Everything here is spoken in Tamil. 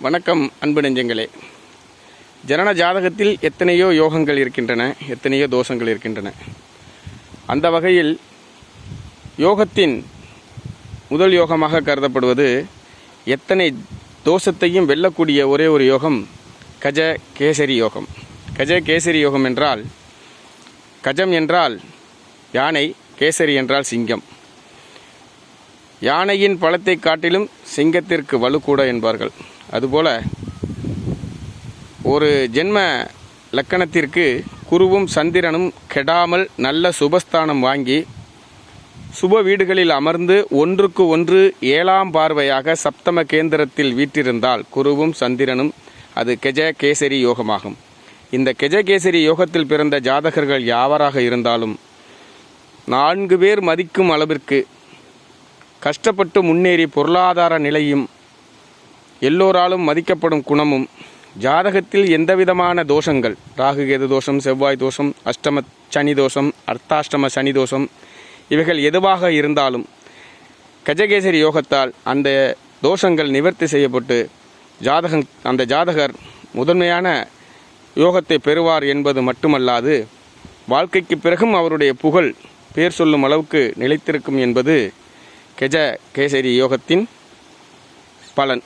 வணக்கம் அன்பு நெஞ்சங்களே. ஜனன ஜாதகத்தில் எத்தனையோ யோகங்கள் இருக்கின்றன எத்தனையோ தோஷங்கள் இருக்கின்றன. அந்த வகையில் யோகத்தின் முதல் யோகமாக கருதப்படுவது எத்தனை தோஷத்தையும் வெல்லக்கூடிய ஒரே ஒரு யோகம் கஜ கேசரி யோகம். கஜ கேசரி யோகம் என்றால் கஜம் என்றால் யானை கேசரி என்றால் சிங்கம். யானையின் பழத்தை காட்டிலும் சிங்கத்திற்கு வலு கூட என்பார்கள். அதுபோல ஒரு ஜென்ம லக்கணத்திற்கு குருவும் சந்திரனும் கெடாமல் நல்ல சுபஸ்தானம் வாங்கி சுப வீடுகளில் அமர்ந்து ஒன்றுக்கு ஒன்று ஏழாம் பார்வையாக சப்தம கேந்திரத்தில் வீற்றிருந்தால் குருவும் சந்திரனும் அது கெஜ கேசரி யோகமாகும். இந்த கெஜகேசரி யோகத்தில் பிறந்த ஜாதகர்கள் யாவராக இருந்தாலும் நான்கு பேர் மதிக்கும் அளவிற்கு கஷ்டப்பட்டு முன்னேறி பொருளாதார நிலையும் எல்லோராலும் மதிக்கப்படும் குணமும் ஜாதகத்தில் எந்தவிதமான தோஷங்கள்? ராகு கேது தோஷம் செவ்வாய் தோஷம் அஷ்டம சனி தோஷம் அர்த்தாஷ்டம சனி தோஷம் இவைகள் எதுவாக இருந்தாலும் கஜகேசரி யோகத்தால் அந்த தோஷங்கள் நிவர்த்தி செய்யப்பட்டு ஜாதகம் அந்த ஜாதகர் முதன்மையான யோகத்தை பெறுவார் என்பது மட்டுமல்லாது வாழ்க்கைக்கு பிறகும் அவருடைய புகழ் பேர் சொல்லும் அளவுக்கு நிலைத்திருக்கும் என்பது கெஜ கேசரி யோகத்தின் பலன்.